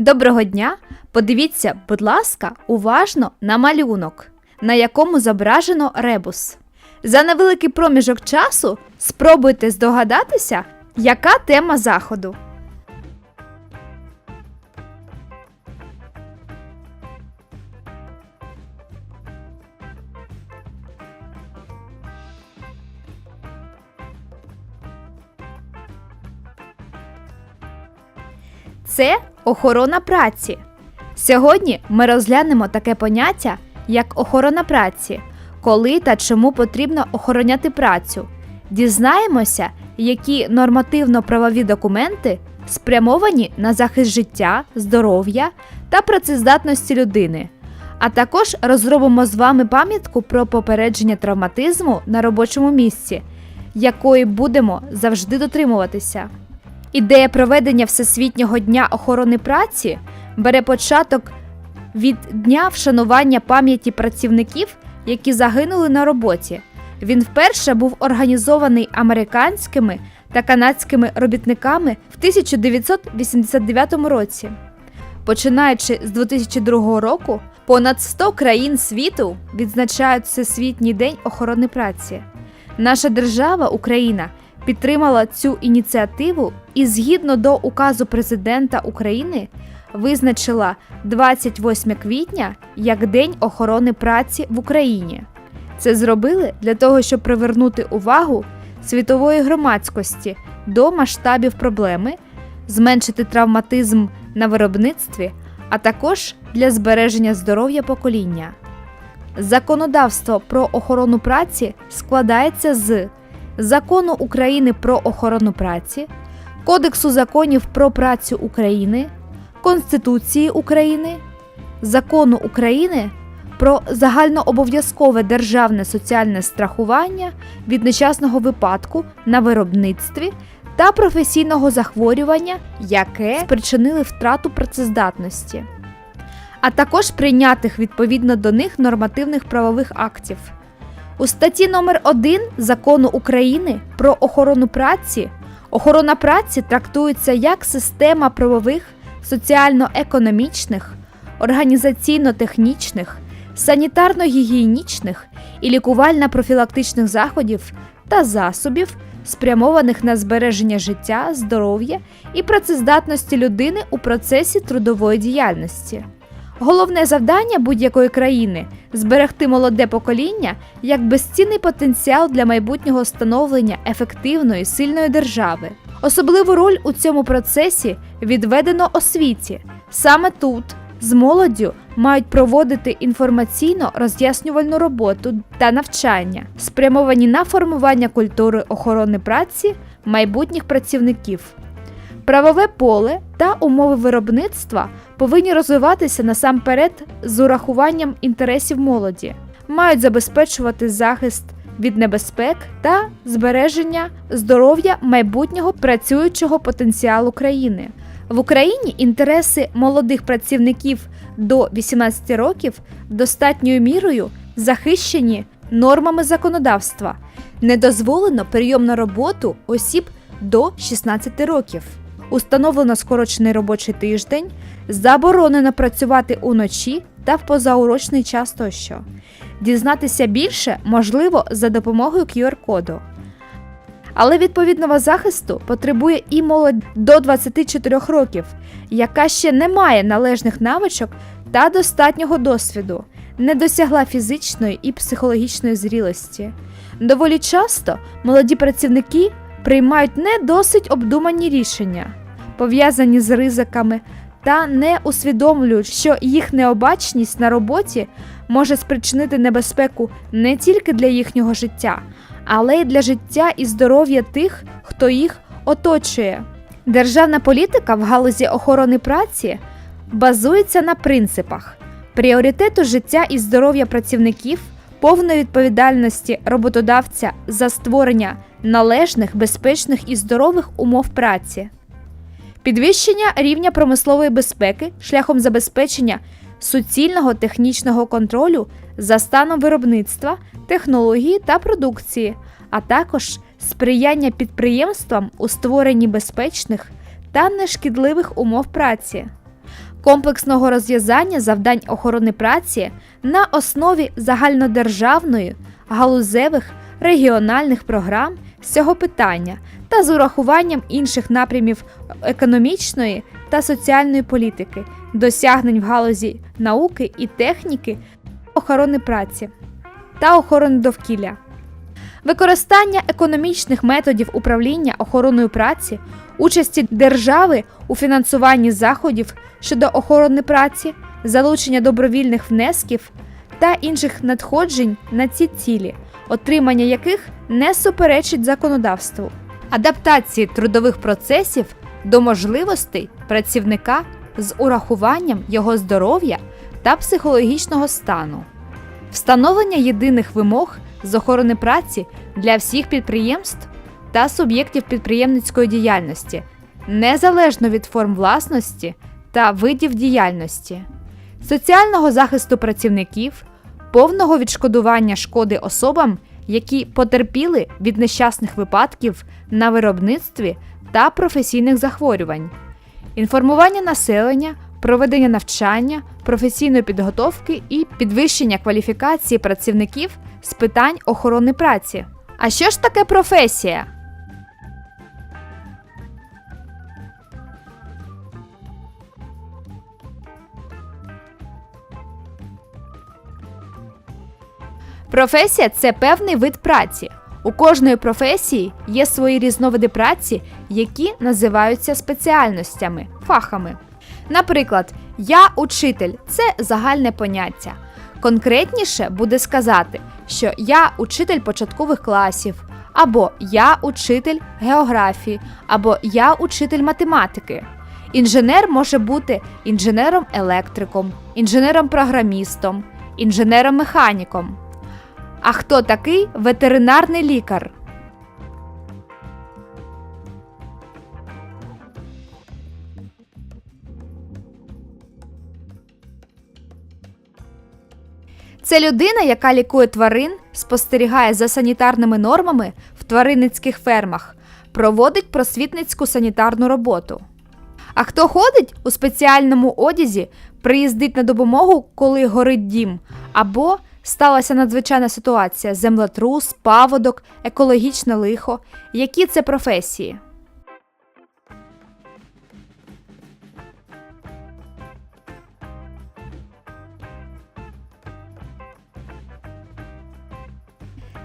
Доброго дня! Подивіться, будь ласка, уважно на малюнок, на якому зображено ребус. За невеликий проміжок часу спробуйте здогадатися, яка тема заходу. Це охорона праці. Сьогодні ми розглянемо таке поняття, як охорона праці, коли та чому потрібно охороняти працю. Дізнаємося, які нормативно-правові документи спрямовані на захист життя, здоров'я та працездатності людини. А також розробимо з вами пам'ятку про попередження травматизму на робочому місці, якої будемо завжди дотримуватися. Ідея проведення Всесвітнього дня охорони праці бере початок від дня вшанування пам'яті працівників, які загинули на роботі. Він вперше був організований американськими та канадськими робітниками в 1989 році. Починаючи з 2002 року, понад 100 країн світу відзначають Всесвітній день охорони праці. Наша держава, Україна, підтримала цю ініціативу і згідно до указу президента України визначила 28 квітня як День охорони праці в Україні. Це зробили для того, щоб привернути увагу світової громадськості до масштабів проблеми, зменшити травматизм на виробництві, а також для збереження здоров'я покоління. Законодавство про охорону праці складається з Закону України про охорону праці, Кодексу законів про працю України, Конституції України, Закону України про загальнообов'язкове державне соціальне страхування від нещасного випадку на виробництві та професійного захворювання, яке спричинили втрату працездатності, а також прийнятих відповідно до них нормативних правових актів. У статті номер 1 Закону України про охорону праці охорона праці трактується як система правових, соціально-економічних, організаційно-технічних, санітарно-гігієнічних і лікувально-профілактичних заходів та засобів, спрямованих на збереження життя, здоров'я і працездатності людини у процесі трудової діяльності. Головне завдання будь-якої країни зберегти молоде покоління як безцінний потенціал для майбутнього становлення ефективної сильної держави. Особливу роль у цьому процесі відведено освіті. Саме тут з молоддю мають проводити інформаційно роз'яснювальну роботу та навчання, спрямовані на формування культури охорони праці майбутніх працівників. Правове поле та умови виробництва повинні розвиватися насамперед з урахуванням інтересів молоді, мають забезпечувати захист від небезпек та збереження здоров'я майбутнього працюючого потенціалу країни. В Україні інтереси молодих працівників до 18 років достатньою мірою захищені нормами законодавства. Не дозволено прийом на роботу осіб до 16 років. Установлено скорочений робочий тиждень, заборонено працювати уночі та в позаурочний час тощо. Дізнатися більше можливо за допомогою QR-коду. Але відповідного захисту потребує і молодь до 24 років, яка ще не має належних навичок та достатнього досвіду, не досягла фізичної і психологічної зрілості. Доволі часто молоді працівники приймають не досить обдумані рішення, пов'язані з ризиками, та не усвідомлюють, що їх необачність на роботі може спричинити небезпеку не тільки для їхнього життя, але й для життя і здоров'я тих, хто їх оточує. Державна політика в галузі охорони праці базується на принципах пріоритету життя і здоров'я працівників, повної відповідальності роботодавця за створення належних, безпечних і здорових умов праці. Підвищення рівня промислової безпеки шляхом забезпечення суцільного технічного контролю за станом виробництва, технології та продукції, а також сприяння підприємствам у створенні безпечних та нешкідливих умов праці. комплексного розв'язання завдань охорони праці на основі загальнодержавної, галузевих, регіональних програм з цього питання та з урахуванням інших напрямів економічної та соціальної політики, досягнень в галузі науки і техніки, охорони праці та охорони довкілля. Використання економічних методів управління охороною праці, участі держави у фінансуванні заходів щодо охорони праці, залучення добровільних внесків та інших надходжень на ці цілі, отримання яких не суперечить законодавству, адаптації трудових процесів до можливостей працівника з урахуванням його здоров'я та психологічного стану, встановлення єдиних вимог з охорони праці для всіх підприємств та суб'єктів підприємницької діяльності, незалежно від форм власності та видів діяльності, соціального захисту працівників, повного відшкодування шкоди особам, які потерпіли від нещасних випадків на виробництві та професійних захворювань, інформування населення, проведення навчання, професійної підготовки і підвищення кваліфікації працівників з питань охорони праці. А що ж таке професія? Професія це певний вид праці. У кожної професії є свої різновиди праці, які називаються спеціальностями, фахами. Наприклад, я учитель це загальне поняття. Конкретніше буде сказати, що я учитель початкових класів, або я учитель географії, або я учитель математики. Інженер може бути інженером-електриком, інженером-програмістом, інженером-механіком. А хто такий ветеринарний лікар? Це людина, яка лікує тварин, спостерігає за санітарними нормами в тваринницьких фермах, проводить просвітницьку санітарну роботу. А хто ходить у спеціальному одязі, приїздить на допомогу, коли горить дім, або сталася надзвичайна ситуація: землетрус, паводок, екологічне лихо. Які це професії?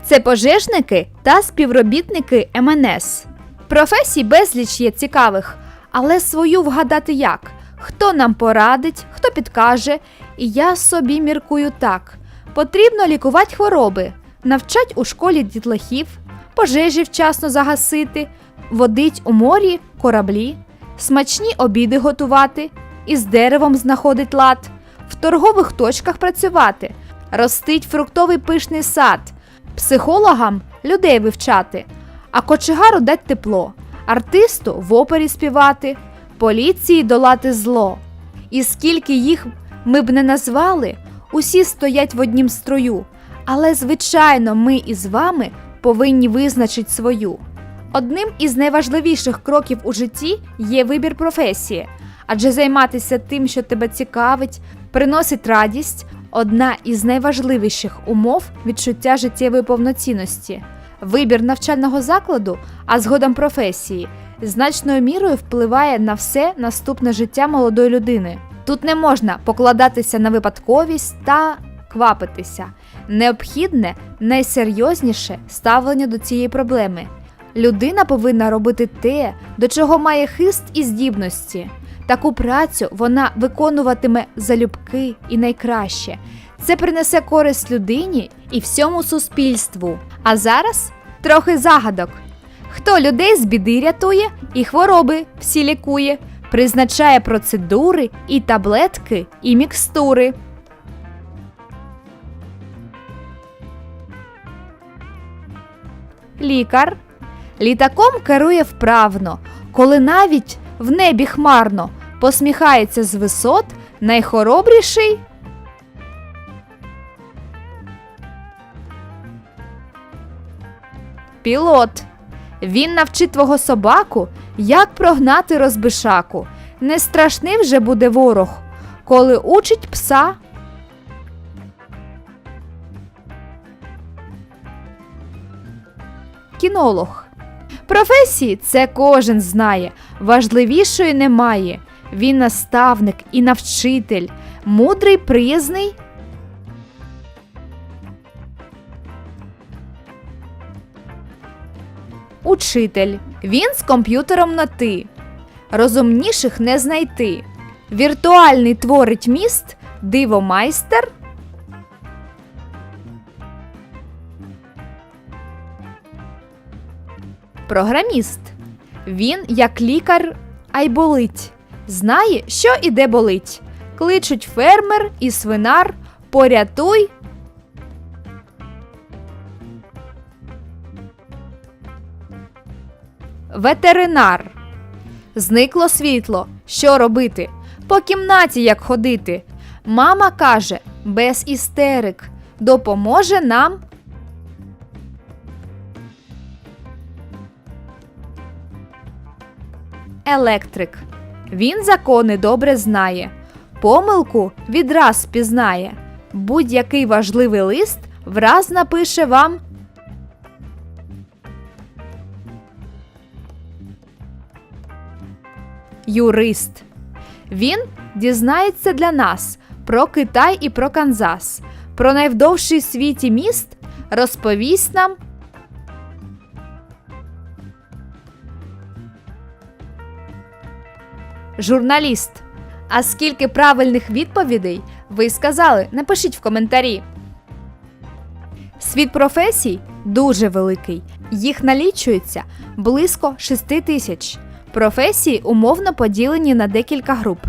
Це пожежники та співробітники МНС. Професій безліч є цікавих, але свою вгадати як? Хто нам порадить, хто підкаже, і я собі міркую так: потрібно лікувати хвороби, навчать у школі дітлахів, пожежі вчасно загасити, водить у морі кораблі, смачні обіди готувати, із деревом знаходить лад, в торгових точках працювати, ростить фруктовий пишний сад психологам людей вивчати, а кочегару дать тепло, артисту в опері співати, поліції долати зло. І скільки їх ми б не назвали, усі стоять в однім строю. Але, звичайно, ми із вами повинні визначити свою. Одним із найважливіших кроків у житті є вибір професії, адже займатися тим, що тебе цікавить, приносить радість, одна із найважливіших умов відчуття життєвої повноцінності. Вибір навчального закладу, а згодом професії, значною мірою впливає на все наступне життя молодої людини. Тут не можна покладатися на випадковість та квапитися. Необхідне найсерйозніше ставлення до цієї проблеми. Людина повинна робити те, до чого має хист і здібності. Таку працю вона виконуватиме залюбки і найкраще. Це принесе користь людині і всьому суспільству. А зараз трохи загадок. Хто людей з біди рятує і хвороби всі лікує, призначає процедури і таблетки, і мікстури. Лікар літаком керує вправно, коли навіть в небі хмарно посміхається з висот найхоробріший. Пілот. Він навчить твого собаку, як прогнати розбишаку. Не страшний вже буде ворог коли учить пса. Кінолог. Професії це кожен знає, важливішої немає. Він наставник і навчитель, мудрий, приязний. Учитель. Він з комп'ютером на ти. Розумніших не знайти. Віртуальний творить міст, дивомайстер. Програміст. Він як лікар, а й болить. Знає, що і де болить. Кличуть фермер і свинар. Порятуй. Ветеринар. Зникло світло. Що робити? По кімнаті як ходити. Мама каже, без істерик. Допоможе нам. Електрик. Він закони добре знає. Помилку відраз пізнає. Будь-який важливий лист враз напише вам. Юрист. Він дізнається для нас про Китай і про Канзас, про найвдовший в світі міст розповість нам. Журналіст. А скільки правильних відповідей ви сказали? Напишіть в коментарі. Світ професій дуже великий. Їх налічується близько 6 тисяч. Професії умовно поділені на декілька груп.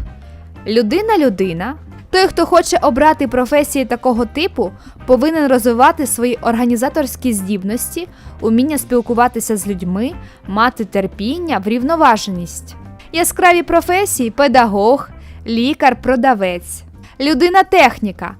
Людина-людина. Той, хто хоче обрати професії такого типу, повинен розвивати свої організаторські здібності, уміння спілкуватися з людьми, мати терпіння, врівноваженість. Яскраві професії педагог, лікар, продавець, людина-техніка.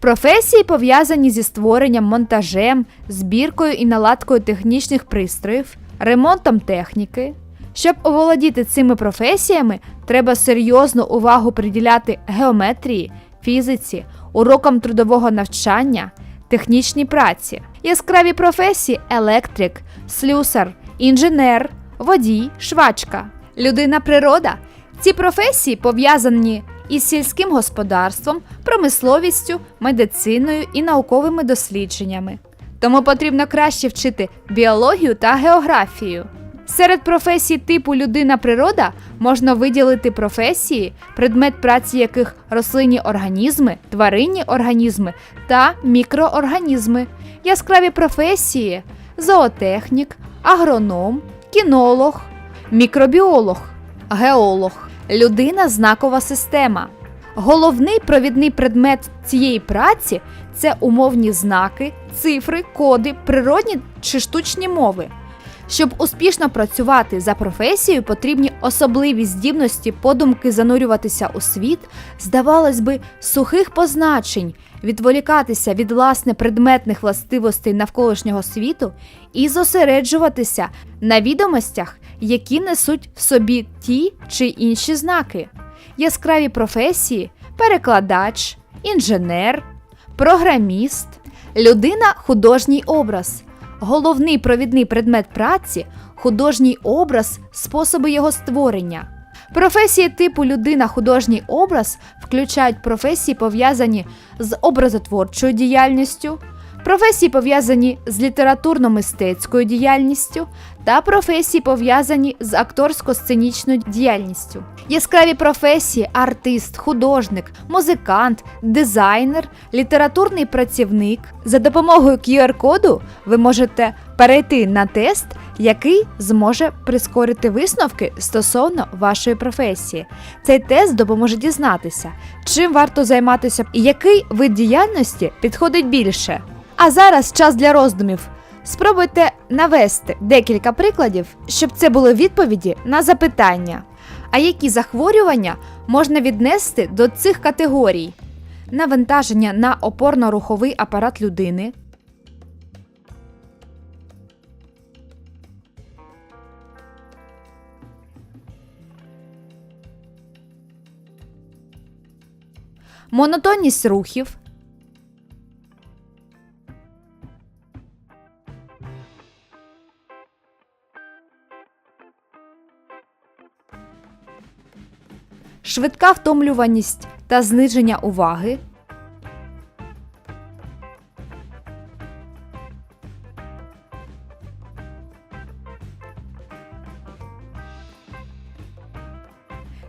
Професії пов'язані зі створенням, монтажем, збіркою і наладкою технічних пристроїв, ремонтом техніки. Щоб оволодіти цими професіями, треба серйозну увагу приділяти геометрії, фізиці, урокам трудового навчання, технічній праці. Яскраві професії електрик, слюсар, інженер, водій, швачка, людина природа. Ці професії пов'язані із сільським господарством, промисловістю, медициною і науковими дослідженнями. Тому потрібно краще вчити біологію та географію. Серед професій типу людина-природа можна виділити професії, предмет праці яких рослинні організми, тваринні організми та мікроорганізми, яскраві професії, зоотехнік, агроном, кінолог, мікробіолог, геолог, людина знакова система. Головний провідний предмет цієї праці це умовні знаки, цифри, коди, природні чи штучні мови. Щоб успішно працювати за професією, потрібні особливі здібності подумки занурюватися у світ, здавалось би, сухих позначень, відволікатися від власне предметних властивостей навколишнього світу і зосереджуватися на відомостях, які несуть в собі ті чи інші знаки. Яскраві професії, перекладач, інженер, програміст, людина художній образ. Головний провідний предмет праці художній образ, способи його створення. Професії типу людина художній образ включають професії, пов'язані з образотворчою діяльністю, професії пов'язані з літературно-мистецькою діяльністю та професії пов'язані з акторсько-сценічною діяльністю. Яскраві професії артист, художник, музикант, дизайнер, літературний працівник. За допомогою QR-коду ви можете перейти на тест, який зможе прискорити висновки стосовно вашої професії. Цей тест допоможе дізнатися, чим варто займатися і який вид діяльності підходить більше. А зараз час для роздумів. Спробуйте навести декілька прикладів, щоб це були відповіді на запитання. А які захворювання можна віднести до цих категорій? Навантаження на опорно-руховий апарат людини, монотонність рухів, швидка втомлюваність та зниження уваги,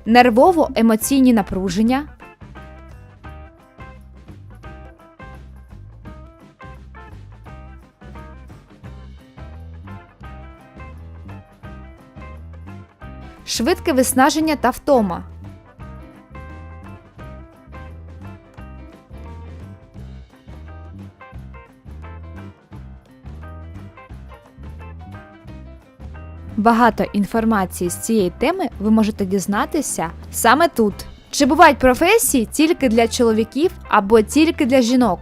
нервово-емоційні напруження, швидке виснаження та втома. Багато інформації з цієї теми ви можете дізнатися саме тут. Чи бувають професії тільки для чоловіків або тільки для жінок?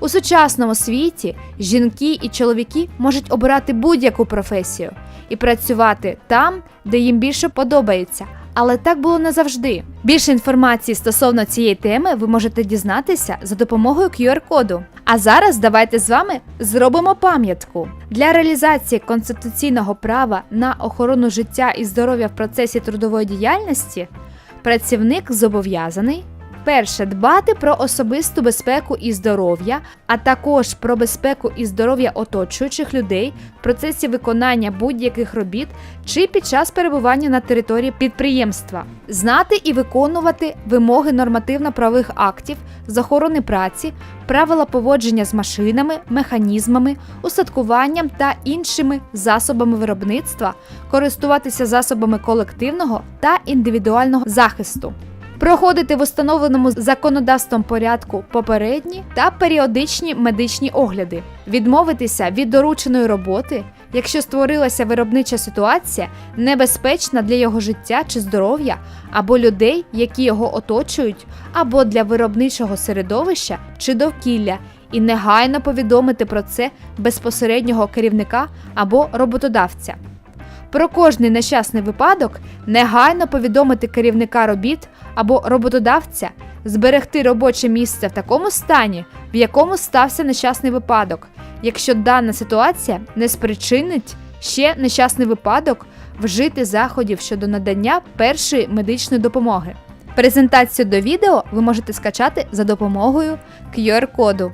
У сучасному світі жінки і чоловіки можуть обирати будь-яку професію і працювати там, де їм більше подобається. Але так було не завжди. Більше інформації стосовно цієї теми ви можете дізнатися за допомогою QR-коду. А зараз давайте з вами зробимо пам'ятку для реалізації конституційного права на охорону життя і здоров'я в процесі трудової діяльності. Працівник зобов'язаний перше дбати про особисту безпеку і здоров'я, а також про безпеку і здоров'я оточуючих людей в процесі виконання будь-яких робіт чи під час перебування на території підприємства, знати і виконувати вимоги нормативно-правових актів з охорони праці, правила поводження з машинами, механізмами, устаткуванням та іншими засобами виробництва, користуватися засобами колективного та індивідуального захисту. Проходити в установленому законодавством порядку попередні та періодичні медичні огляди, відмовитися від дорученої роботи, якщо створилася виробнича ситуація, небезпечна для його життя чи здоров'я, або людей, які його оточують, або для виробничого середовища чи довкілля, і негайно повідомити про це безпосереднього керівника або роботодавця. Про кожний нещасний випадок негайно повідомити керівника робіт або роботодавця, зберегти робоче місце в такому стані, в якому стався нещасний випадок, якщо дана ситуація не спричинить ще нещасний випадок, вжити заходів щодо надання першої медичної допомоги. Презентацію до відео ви можете скачати за допомогою QR-коду.